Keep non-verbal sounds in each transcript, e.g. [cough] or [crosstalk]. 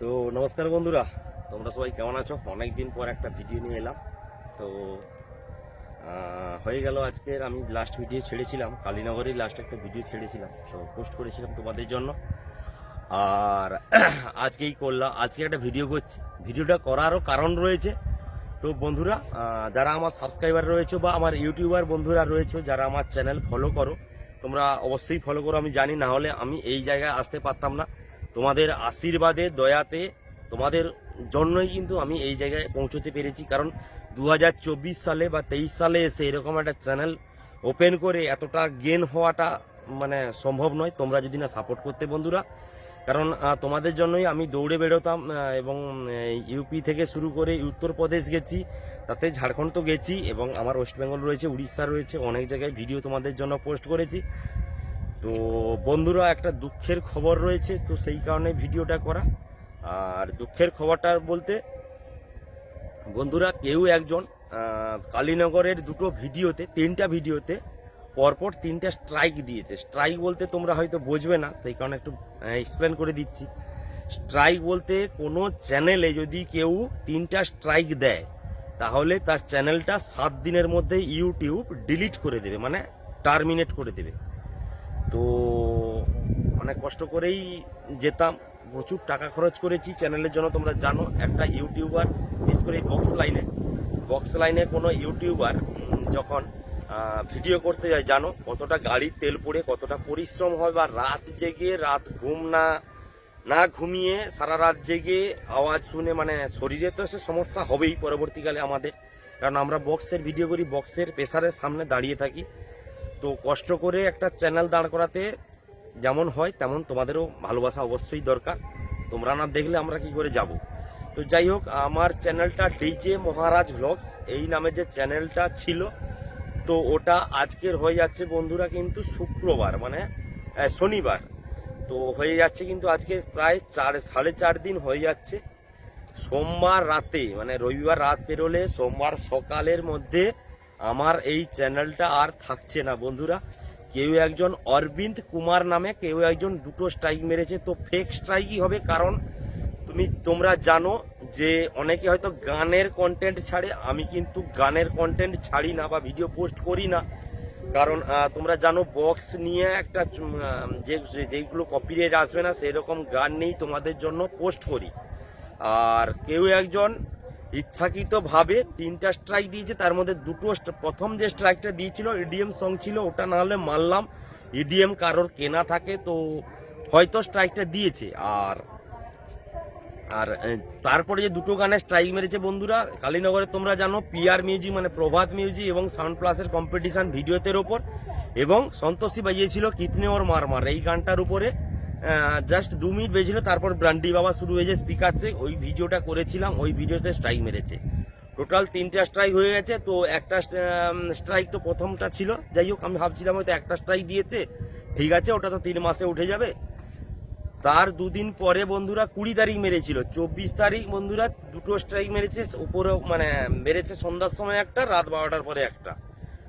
তো নমস্কার বন্ধুরা, তোমরা সবাই কেমন আছো? অনেক দিন পর একটা ভিডিও নিয়ে এলাম। তো হয়ে গেল আজকের আমি লাস্ট ভিডিও ছেড়েছিলাম। কালীনগরেই লাস্ট একটা ভিডিও ছেড়েছিলাম। তো পোস্ট করেছিলাম তোমাদের জন্য। আর [clears throat] আজকেই করলাম আজকে একটা ভিডিও করছি। ভিডিওটা করারও কারণ রয়েছে। তো বন্ধুরা যারা আমার সাবস্ক্রাইবার রয়েছে বা আমার ইউটিউবার বন্ধুরা রয়েছে, যারা আমার চ্যানেল ফলো করো, তোমরা অবশ্যই ফলো করো। আমি জানি না হলে আমি এই জায়গায় আসতে পারতাম না। তোমাদের আশীর্বাদে, দয়াতে তোমাদের জন্যই কিন্তু আমি এই জায়গায় পৌঁছতে পেরেছি। কারণ দু হাজার চব্বিশ সালে বা তেইশ সালে এসে এরকম একটা চ্যানেল ওপেন করে এতটা গেন হওয়াটা মানে সম্ভব নয়। তোমরা যদি না সাপোর্ট করতে বন্ধুরা। কারণ তোমাদের জন্যই আমি দৌড়ে বেরোতাম এবং ইউপি থেকে শুরু করে উত্তরপ্রদেশ গেছি, তাতে ঝাড়খণ্ড তো গেছি, এবং আমার ওয়েস্ট বেঙ্গল রয়েছে, উড়িষ্যা রয়েছে, অনেক জায়গায় ভিডিও তোমাদের জন্য পোস্ট করেছি। তো বন্ধুরা, একটা দুঃখের খবর রয়েছে, তো সেই কারণে ভিডিওটা করা। আর দুঃখের খবরটা বলতে, বন্ধুরা, কেউ একজন কালীনগরের দুটো ভিডিওতে, তিনটা ভিডিওতে পরপর তিনটা স্ট্রাইক দিয়েছে। স্ট্রাইক বলতে তোমরা হয়তো বুঝবে না, সেই কারণে একটু এক্সপ্লেন করে দিচ্ছি। স্ট্রাইক বলতে কোনো চ্যানেলে যদি কেউ তিনটা স্ট্রাইক দেয়, তাহলে তার চ্যানেলটা সাত দিনের মধ্যে ইউটিউব ডিলিট করে দেবে মানে টার্মিনেট করে দেবে। তো অনেক কষ্ট করেই যেতাম। প্রচুর টাকা খরচ করেছি। চ্যানেলের জন্য তোমরা জানো, একটা ইউটিউবার, বিশেষ করে বক্স লাইনে বক্স লাইনে কোনো ইউটিউবার যখন ভিডিও করতে যায়, জানো কতটা গাড়ির তেল পড়ে, কতটা পরিশ্রম হয় বা রাত জেগে, রাত ঘুম না না ঘুমিয়ে, সারা রাত জেগে আওয়াজ শুনে মানে শরীরে তো সে সমস্যা হবেই পরবর্তীকালে আমাদের। কারণ আমরা বক্সের, ভিডিও করি, বক্সের প্রেসারের সামনে দাঁড়িয়ে থাকি। তো কষ্ট করে একটা চ্যানেল দাঁড় করাতে যেমন হয়, তেমন তোমাদেরও ভালোবাসা অবশ্যই দরকার। তোমরা না দেখলে আমরা কি করে যাব? তো যাই হোক, আমার চ্যানেলটা ডিজে মহারাজ ভ্লগস এই নামে যে চ্যানেলটা ছিল, তো ওটা আজকের হয়ে যাচ্ছে বন্ধুরা কিন্তু শুক্রবার মানে শনিবার। তো হয়ে যাচ্ছে কিন্তু আজকে প্রায় চার, সাড়ে চার দিন হয়ে যাচ্ছে। সোমবার রাতে মানে রবিবার রাত পেরোলে সোমবার সকালের মধ্যে আমার এই চ্যানেলটা আর থাকছে না, বন্ধুরা। কেউ একজন অরবিন্দ কুমার নামে কেউ একজন দুটো স্ট্রাইক মেরেছে, তো ফেক স্ট্রাইকই হবে কারণ তুমি, তোমরা জানো যে অনেকে হয়তো গানের কন্টেন্ট ছাড়ে, আমি কিন্তু গানের কন্টেন্ট ছাড়ি না বা ভিডিও পোস্ট করি না। কারণ তোমরা জানো বক্স নিয়ে একটা যে যেগুলো কপিরাইট আসবে না, সেরকম গান নেই তোমাদের জন্য পোস্ট করি। আর কেউ একজন ইচ্ছাকৃত ভাবে তিনটা স্ট্রাইক দিয়েছে, তার মধ্যে দুটো প্রথম যে স্ট্রাইকটা দিয়েছিল ইডিএম সং ছিল, ওটা না হলে মানলাম ইডিএম কারোর কেনা থাকে, তো হয়তো স্ট্রাইকটা দিয়েছে। আর আর তারপরে যে দুটো গানে স্ট্রাইক মেরেছে বন্ধুরা, কালীনগরে তোমরা জানো পিআর মিউজিক মানে প্রভাত মিউজিক এবং সাউন্ড প্লাসের কম্পিটিশন ভিডিওতের ওপর। এবং সন্তোষী বাজিয়েছিল কিতনে ওর মার মারমার এই গানটার উপরে। জাস্ট দু মিনিট বেজেছিল, তারপর ব্রান্ডি বাবা শুরু হয়েছে স্পিকারছে ওই ভিডিওটা করেছিলাম, ওই ভিডিওতে স্ট্রাইক মেরেছে। টোটাল তিনটা স্ট্রাইক হয়ে গেছে, তো একটা স্ট্রাইক তো প্রথমটা ছিল। যাই হোক, আমি ভাবছিলাম হয়তো একটা স্ট্রাইক দিয়েছে। ঠিক আছে, ওটা তো তিন মাসে উঠে যাবে। তার দুদিন পরে বন্ধুরা কুড়ি তারিখ মেরেছিল। চব্বিশ তারিখ বন্ধুরা দুটো স্ট্রাইক মেরেছে, উপরে মানে মেরেছে সন্ধ্যার সময় একটা, রাত বারোটার পরে একটা।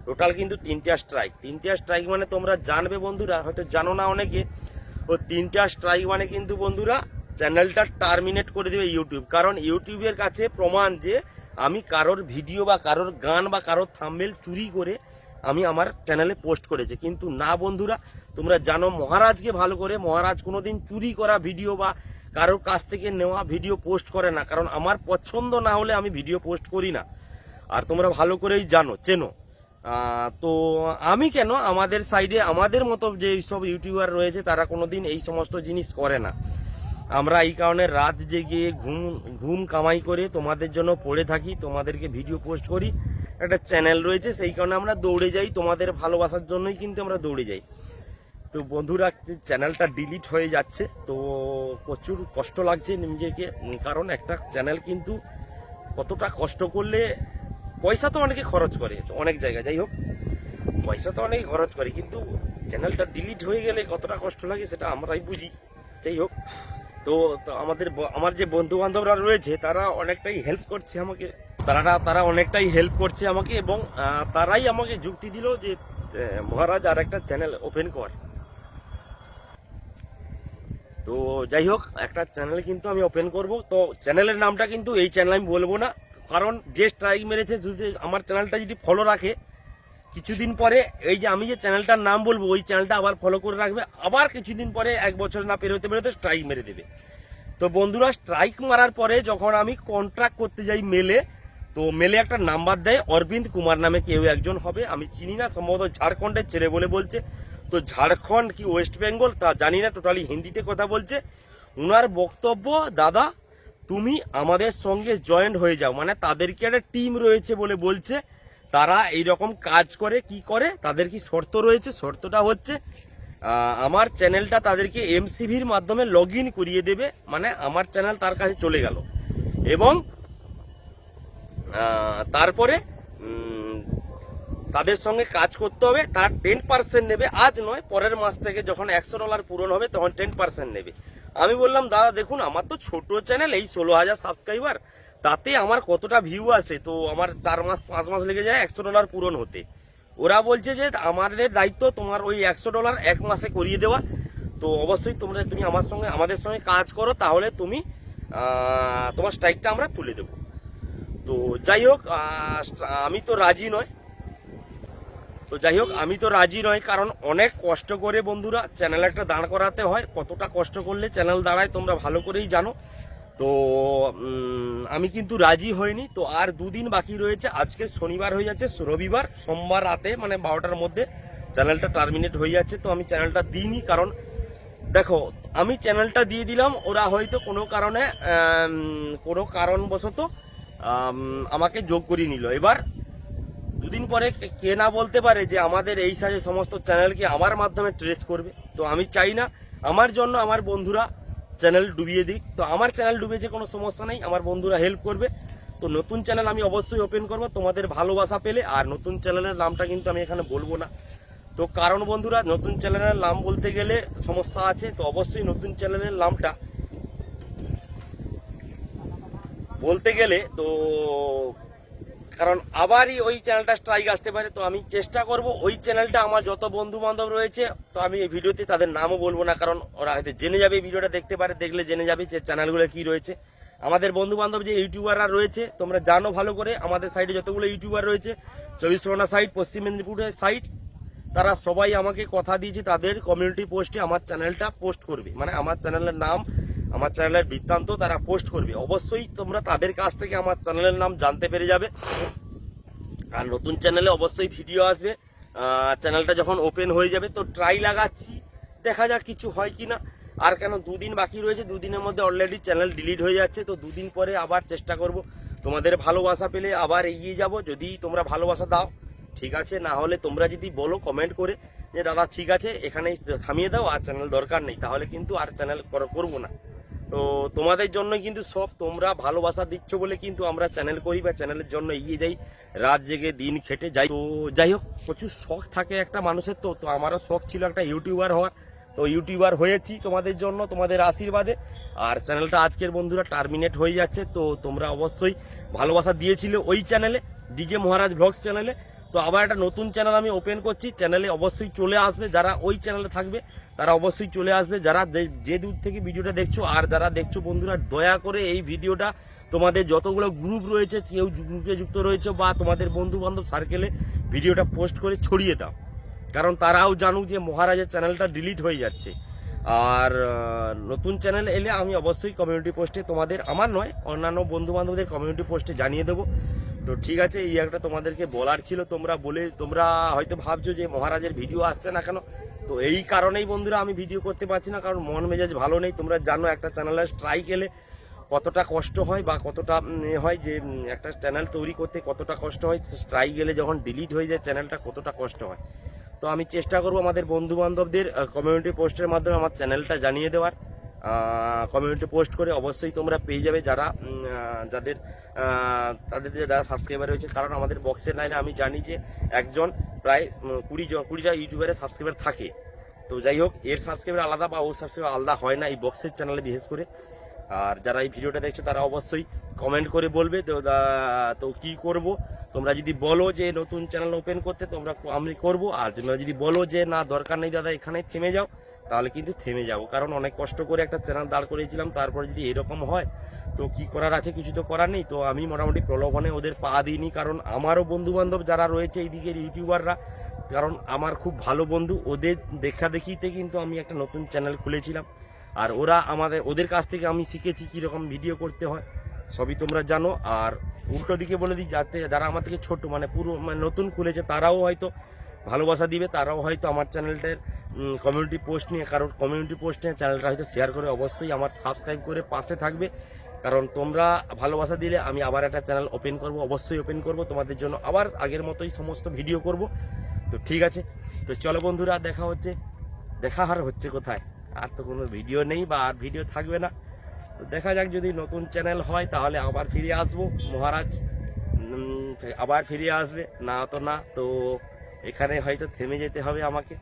টোটাল কিন্তু তিনটা স্ট্রাইক তিনটা স্ট্রাইক মানে তোমরা জানবে বন্ধুরা, হয়তো জানো না অনেকে। ও তিনটা স্ট্রাইক মানে কিন্তু বন্ধুরা চ্যানেলটা টার্মিনেট করে দেবে ইউটিউব কারণ ইউটিউবের কাছে প্রমাণ যে আমি কারোর ভিডিও বা কারোর গান বা কারোর থাম্বেল চুরি করে আমি আমার চ্যানেলে পোস্ট করেছি। কিন্তু না বন্ধুরা, তোমরা জানো মহারাজকে ভালো করে, মহারাজ কোনোদিন চুরি করা ভিডিও বা কারোর কাছ থেকে নেওয়া ভিডিও পোস্ট করে না। কারণ আমার পছন্দ না হলে আমি ভিডিও পোস্ট করি না। আর তোমরা ভালো করেই জানো, চেনো। তো আমি কেন আমাদের সাইডে আমাদের মতো যে সব ইউটিউবার রয়েছে, তারা কোনোদিন এই সমস্ত জিনিস করে না। আমরা এই কারণে রাত জেগে ঘুম ঘুম কামাই করে তোমাদের জন্য পড়ে থাকি, তোমাদেরকে ভিডিও পোস্ট করি। একটা চ্যানেল রয়েছে, সেই কারণে আমরা দৌড়ে যাই, তোমাদের ভালোবাসার জন্যই কিন্তু আমরা দৌড়ে যাই। তো বন্ধুরা চ্যানেলটা ডিলিট হয়ে যাচ্ছে, তো প্রচুর কষ্ট লাগছে নিজেকে। কারণ একটা চ্যানেল কিন্তু কতটা কষ্ট করলে পয়সা তো অনেকে খরচ করে অনেক জায়গায়। যাই হোক, পয়সা তো অনেকে খরচ করে, কিন্তু চ্যানেলটা ডিলিট হয়ে গেলে কতটা কষ্ট লাগে সেটা আমরাই বুঝি। যাই হোক, তো আমাদের আমার যে বন্ধু বান্ধবরা রয়েছে, তারা অনেকটাই হেল্প করছে আমাকে। তারা তারা অনেকটাই হেল্প করছে আমাকে এবং তারাই আমাকে যুক্তি দিল যে মহারাজ আর একটা চ্যানেল ওপেন কর। তো যাই হোক, একটা চ্যানেল কিন্তু আমি ওপেন করব। তো চ্যানেলের নামটা কিন্তু এই চ্যানেল আমি বলব না। কারণ যে স্ট্রাইক মেরেছে, যদি আমার চ্যানেলটা যদি ফলো রাখে, কিছুদিন পরে এই যে আমি যে চ্যানেলটার নাম বলব, ওই চ্যানেলটা আবার ফলো করে রাখবে, আবার কিছুদিন পরে এক বছর না পেরোতে পেরোতে স্ট্রাইক মেরে দেবে। তো বন্ধুরা স্ট্রাইক মারার পরে যখন আমি কন্ট্রাক্ট করতে যাই মেলে, তো মেলে একটা নাম্বার দেয়, অরবিন্দ কুমার নামে কেউ একজন হবে। আমি চিনি না, সম্ভবত ঝাড়খণ্ডের ছেলে বলে বলছে। তো ঝাড়খণ্ড কি ওয়েস্ট বেঙ্গল তা জানি না টোটালি হিন্দিতে কথা বলছে। উনার বক্তব্য, দাদা তুমি আমাদের সঙ্গে জয়েন্ট হয়ে যাও। মানে তাদের কি একটা টিম রয়েছে বলে বলছে। তারা এই রকম কাজ করে, কি করে? তাদের কি শর্ত রয়েছে? শর্তটা হচ্ছে আমার চ্যানেলটা তাদেরকে এমসিভির মাধ্যমে লগ করিয়ে দেবে। মানে আমার চ্যানেল তার কাছে চলে গেল। এবং তারপরে তাদের সঙ্গে কাজ করতে হবে। তার টেন পার্সেন্ট নেবে। আজ নয়, পরের মাস থেকে যখন একশো ডলার পূরণ হবে, তখন টেন পার্সেন্ট নেবে। আমি বললাম, দাদা, দেখুন, আমার তো ছোট চ্যানেল এই ষোলো হাজার সাবস্ক্রাইবার তাতে আমার কতটা ভিউ আছে? তো আমার চার মাস, পাঁচ মাস লেগে যায় একশো ডলার পূরণ হতে। ওরা বলছে যে, আমাদের দায়িত্ব তোমার ওই একশো ডলার এক মাসে করিয়ে দেওয়া। তো অবশ্যই তোমরা, তুমি আমার সঙ্গে, আমাদের সঙ্গে কাজ করো, তাহলে তুমি তোমার স্ট্রাইকটা আমরা তুলে দেবো। তো যাই হোক আমি তো রাজি নয়। তো যাই হোক, আমি তো রাজি নয় কারণ অনেক কষ্ট করে বন্ধুরা চ্যানেল একটা দাঁড় করাতে হয়। কতটা কষ্ট করলে চ্যানেল দাঁড়ায় তোমরা ভালো করেই জানো। তো আমি কিন্তু রাজি হইনি। তো আর দুদিন বাকি রয়েছে। আজকে শনিবার হয়ে যাচ্ছে, রবিবার, সোমবার রাতে মানে বারোটার মধ্যে চ্যানেলটা টার্মিনেট হয়ে যাচ্ছে। তো আমি চ্যানেলটা দিইনি, কারণ দেখো, আমি চ্যানেলটা দিয়ে দিলাম, ওরা হয়তো কোনো কারণে কোনো কারণবশত আমাকে যোগ করিয়ে নিল। এবার দুদিন পরে কে- না বলতে পারে যে আমাদের এই সাজে সমস্ত চ্যানেলকে আমার মাধ্যমে ট্রেস করবে। তো আমি চাই না, আমার জন্য আমার বন্ধুরা চ্যানেল ডুবিয়ে দিক। তো আমার চ্যানেল ডুবেছে কোনো সমস্যা নেই, আমার বন্ধুরা হেল্প করবে। তো নতুন চ্যানেল আমি অবশ্যই ওপেন করব, তোমাদের ভালোবাসা পেলে। আর নতুন চ্যানেলের নামটা কিন্তু আমি এখানে বলব না। তো কারণ বন্ধুরা, নতুন চ্যানেলের নাম বলতে গেলে সমস্যা আছে, তো অবশ্যই নতুন চ্যানেলের নামটা বলতে গেলে তো কারণ আবারই ওই চ্যানেলটা স্ট্রাইক আসতে পারে, তো আমি চেষ্টা করব ওই চ্যানেলটা আমার যত বন্ধু বান্ধব রয়েছে, তো আমি এই ভিডিওতে তাদের নামও বলব না, কারণ ওরা হয়তো জেনে যাবে এই ভিডিওটা দেখতে পারে, দেখলে জেনে যাবে যে চ্যানেলগুলো কি রয়েছে। আমাদের বন্ধু বান্ধব যে ইউটিউবাররা রয়েছে, তোমরা জানো ভালো করে, আমাদের সাইডে যতগুলো ইউটিউবার রয়েছে, চব্বিশ পরগনা সাইট পশ্চিম মেদিনীপুরের সাইট তারা সবাই আমাকে কথা দিয়েছে, তাদের কমিউনিটি পোস্টে আমার চ্যানেলটা পোস্ট করবে। মানে আমার চ্যানেলের নাম আমার চ্যানেলের বৃত্তান্ত তারা পোস্ট করবে। অবশ্যই তোমরা তাদের কাছ থেকে আমার চ্যানেলের নাম জানতে পেরে যাবে। আর নতুন চ্যানেলে অবশ্যই ভিডিও আসবে। চ্যানেলটা যখন ওপেন হয়ে যাবে, তো ট্রাই লাগাচ্ছি। দেখা যাক কিছু হয় কিনা। আর কেন দুদিন বাকি রয়েছে, দুদিনের মধ্যে অলরেডি চ্যানেল ডিলিট হয়ে যাচ্ছে, তো দুদিন পরে আবার চেষ্টা করব। তোমাদের ভালোবাসা পেলে আবার এগিয়ে যাব। যদি তোমরা ভালোবাসা দাও, ঠিক আছে। না হলে তোমরা যদি বলো কমেন্ট করে যে, দাদা, ঠিক আছে, এখানেই থামিয়ে দাও, আর চ্যানেল দরকার নেই। তাহলে কিন্তু আর চ্যানেল করব না। তো তোমাদের জন্য কিন্তু সব তোমরা ভালোবাসা দিচ্ছ বলে কিন্তু আমরা চ্যানেল করি বা চ্যানেলের জন্য এগিয়ে যাই। রাত জেগে দিন খেটে যাই তো যাই হোক, প্রচুর শখ থাকে একটা মানুষের তো। তো আমারও শখ ছিল একটা ইউটিউবার হওয়ার। তো ইউটিউবার হয়েছি তোমাদের জন্য, তোমাদের আশীর্বাদে। আর চ্যানেলটা আজকের বন্ধুরা টার্মিনেট হয়ে যাচ্ছে। তো তোমরা অবশ্যই ভালোবাসা দিয়েছিলে ওই চ্যানেলে, ডিজে মহারাজ ব্লগস চ্যানেলে। তো আবার একটা নতুন চ্যানেল আমি ওপেন করছি। চ্যানেলে অবশ্যই চলে আসবে। যারা ওই চ্যানেলে থাকবে, তারা অবশ্যই চলে আসবে। যারা যে- দূর থেকে ভিডিওটা দেখছ, আর যারা দেখছ বন্ধুরা, দয়া করে এই ভিডিওটা তোমাদের যতগুলো গ্রুপ রয়েছে, কেউ গ্রুপে যুক্ত রয়েছে বা তোমাদের বন্ধু বান্ধব সার্কেলে ভিডিওটা পোস্ট করে ছড়িয়ে দাও। কারণ তারাও জানুক যে মহারাজের চ্যানেলটা ডিলিট হয়ে যাচ্ছে। আর নতুন চ্যানেল এলে আমি অবশ্যই কমিউনিটি পোস্টে তোমাদের, আমার নয়, অন্যান্য বন্ধু বান্ধবদের কমিউনিটি পোস্টে জানিয়ে দেবো। তো ঠিক আছে, এই একটা তোমাদেরকে বলার ছিল, তোমরা বলে, তোমরা হয়তো ভাবছ যে মহারাজের ভিডিও আসছে না কেন? তো এই কারণেই বন্ধুরা আমি ভিডিও করতে পারছি না, কারণ মন মেজাজ ভালো নেই। তোমরা জানো একটা চ্যানেলে স্ট্রাইক এলে কতটা কষ্ট হয় বা কতটা হয় যে একটা চ্যানেল তৈরি করতে কতটা কষ্ট হয় স্ট্রাইক গেলে যখন ডিলিট হয়ে যায়, চ্যানেলটা কতটা কষ্ট হয়। তো আমি চেষ্টা করব আমাদের বন্ধু বান্ধবদের কমিউনিটি পোস্টের মাধ্যমে আমার চ্যানেলটা জানিয়ে দেওয়ার। কমিউনিটি পোস্ট করে অবশ্যই তোমরা পেয়ে যাবে যারা যাদের তাদের যারা সাবস্ক্রাইবার রয়েছে। কারণ আমাদের বক্সের লাইনে আমি জানি যে একজন প্রায় কুড়ি জন কুড়িটা ইউটিউবারের সাবস্ক্রাইবার থাকে। তো যাই হোক, এর সাবস্ক্রাইবার আলাদা বা ওর সাবস্ক্রাইবার আলাদা হয় না এই বক্সের চ্যানেলে বিশেষ করে। আর যারা এই ভিডিওটা দেখছ, তারা অবশ্যই কমেন্ট করে বলবে, তো তো কি করব? তোমরা যদি বলো যে নতুন চ্যানেল ওপেন করতে, তোমরা আমি করব। আর যদি বলো যে না, দরকার নেই দাদা, এখানে থেমে যাও। তাহলে কিন্তু থেমে যাব। কারণ অনেক কষ্ট করে একটা চ্যানেল দাঁড় করিয়েছিলাম, তারপরে যদি এরকম হয়, তো কি করার আছে কিছু তো করার নেই। তো আমি মোটামুটি প্রলোভনে ওদের পা দিইনি, কারণ আমারও বন্ধু বান্ধব যারা রয়েছে এইদিকের ইউটিউবাররা, কারণ আমার খুব ভালো বন্ধু, ওদের দেখা দেখিতে কিন্তু আমি একটা নতুন চ্যানেল খুলেছিলাম। আর ওরা আমাদের, ওদের কাছ থেকে আমি শিখেছি কীরকম ভিডিও করতে হয়, সবই তোমরা জানো। আর উল্টো দিকে বলে দিই, যাতে যারা আমার থেকে ছোট মানে পুরো মানে নতুন খুলেছে, তারাও হয়তো ভালোবাসা দিবে, তারাও হয়তো আমার চ্যানেলটার কমিউনিটি পোস্ট নিয়ে, কারণ কমিউনিটি পোস্ট নিয়ে চ্যানেলটা হয়তো শেয়ার করে অবশ্যই আমার সাবস্ক্রাইব করে পাশে থাকবে। কারণ তোমরা ভালোবাসা দিলে আমি আবার একটা চ্যানেল ওপেন করব, অবশ্যই ওপেন করব, তোমাদের জন্য আবার আগের মতোই সমস্ত ভিডিও করব। তো ঠিক আছে, তো চলো বন্ধুরা, দেখা হচ্ছে, দেখা আর হচ্ছে কোথায়? আর তো কোনো ভিডিও নেই বা আর ভিডিও থাকবে না। তো দেখা যাক যদি নতুন চ্যানেল হয়, তাহলে আবার ফিরে আসব। মহারাজ আবার ফিরে আসবে। না তো না, তো এখানে হয়তো থেমে যেতে হবে আমাকে।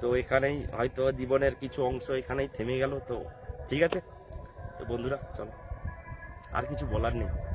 তো এখানেই হয়তো জীবনের কিছু অংশ এখানেই থেমে গেল। তো ঠিক আছে? তো বন্ধুরা, চলো। আর কিছু বলার নেই।